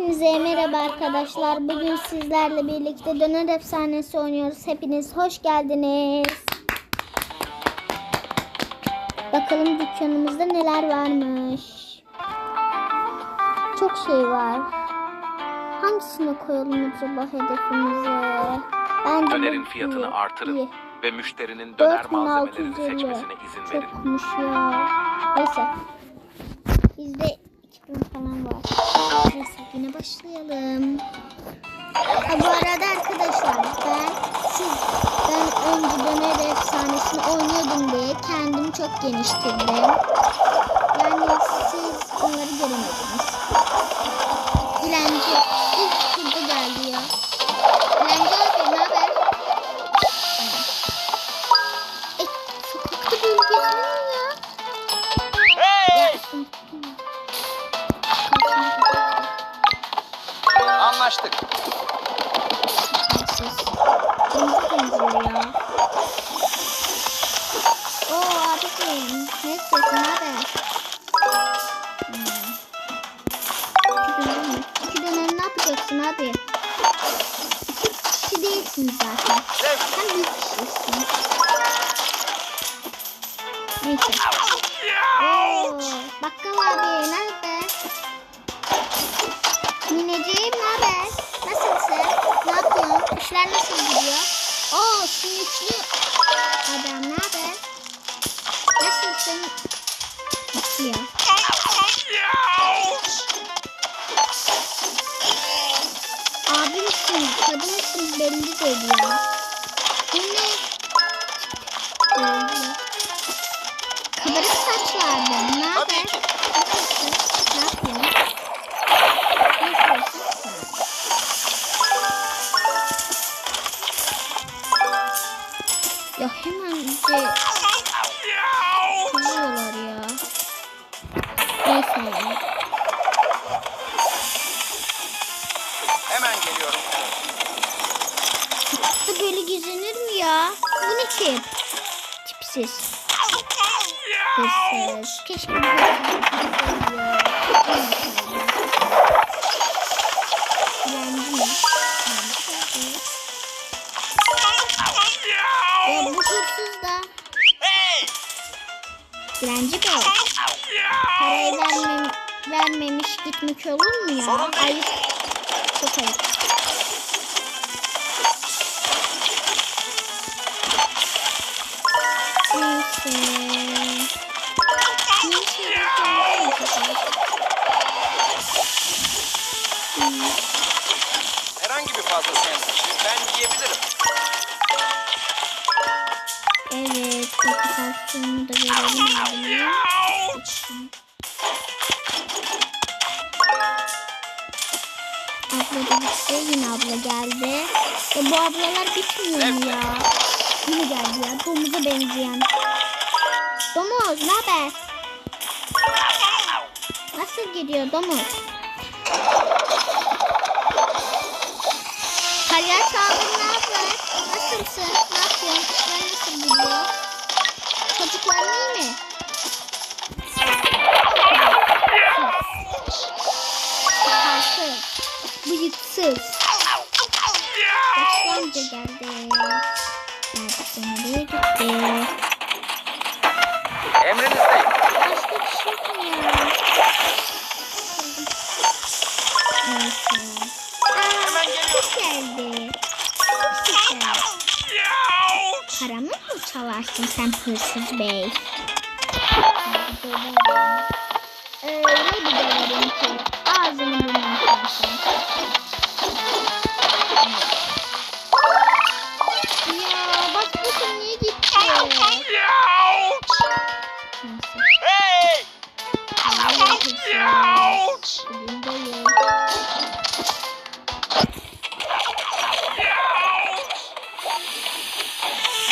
Hepinize merhaba arkadaşlar. Bugün sizlerle birlikte Döner Efsanesi oynuyoruz. Hepiniz hoş geldiniz. Bakalım dükkanımızda neler varmış. Çok şey var. Hangisine koyalım acaba hedefimize? Bence Dönerin fiyatını iyi. artırın İyi. ve müşterinin döner malzemelerini 4650. seçmesine izin verin. Çokmuş ya. Neyse. Bizde 2000 falan var. Neyse başlayalım. Ha, bu arada arkadaşlar ben siz ben önce döner efsanesini oynuyordum diye kendimi çok geliştirdim. Yani siz onları göremediniz. Dilenci Siz. Kırmızı benziyor ya. Oo abicim. Ne istiyorsun abi? İki dönem mi? İki dönem ne yapacaksın abi? İki kişi değilsin zaten. Sen bir kişisin. Neyse. Oo, bakkal abi nerede? Mineciğim ne haber? Nasılsın? Ne yapıyorsun? İşler nasıl gidiyor? Oo sümüklü adam ne haber? Nasılsın? Gidiyor. Abi misin? Kadın mısın? Belli değil ya. Bu ne? Kabarık saçlardan. Ne haber? Nasılsın? Ne yapıyorsun? Tip? Tipsiz. Hırsız. Keşke bir? Ya bu hırsız da dilenci bey. Parayı vermem, vermemiş gitmek olur mu ya? Ayıp. Portakasyonu da verelim abime. Abla da gitti. Yine abla geldi. E bu ablalar bitmiyor ya? Yine geldi ya. Domuza benzeyen. Domuz ne haber? Nasıl gidiyor domuz? Palyaço abi Sakalsız. Bıyıksız. Yaşlanca geldi. Nerede nereye gitti? Emrinizdeyim. Geldi. Süper. Paramı mı çalarsın sen hırsız bey? Döverim. Öyle bir ki ağzını burnunu kırsın. Ya bak bu sen niye gitti? Neyse. Hey! Bugündeyim.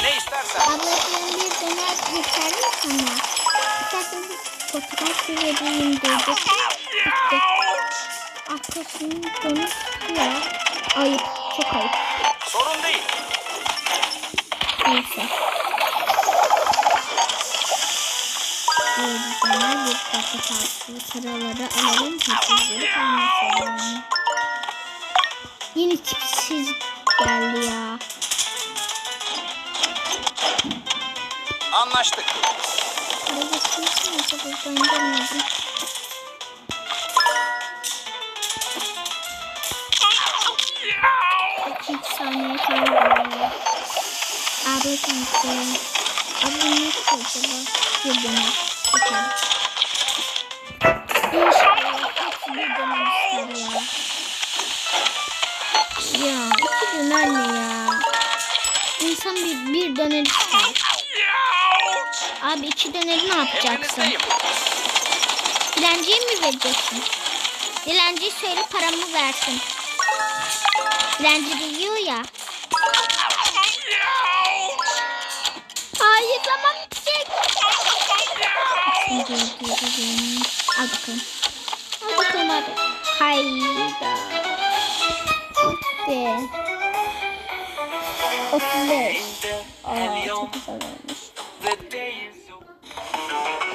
Ne istersen. Ablacığım bir döner yeterli mi sana? İstersen bir portakal suyu vereyim dedi. Gitti. Dönüp ya. Ayıp. Çok ayıp. Sorun değil. Neyse. Döner bir portakal suyu paraları alalım. Hırsızları kalmasın. yine tipsiz geldi ya. Anlaştık. Burada mi acaba ben görmedim. Saniye var. Abi kanka. Abi ne acaba? Bir dönem ister ya. İki döner ne ya? İnsan bir, bir döner ister. Abi iki döneri ne yapacaksın? Dilenciye mi vereceksin? Dilenciye söyle paramı versin. Dilenci de yiyor ya. Hayır dur, dur. Al bakalım. Al bakalım abi. Hayda. Bitti. 35. Aa, çok güzel olmuş.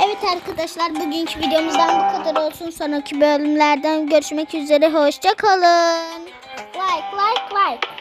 Evet arkadaşlar bugünkü videomuzdan bu kadar olsun. Sonraki bölümlerden görüşmek üzere. Hoşça kalın. Like like like.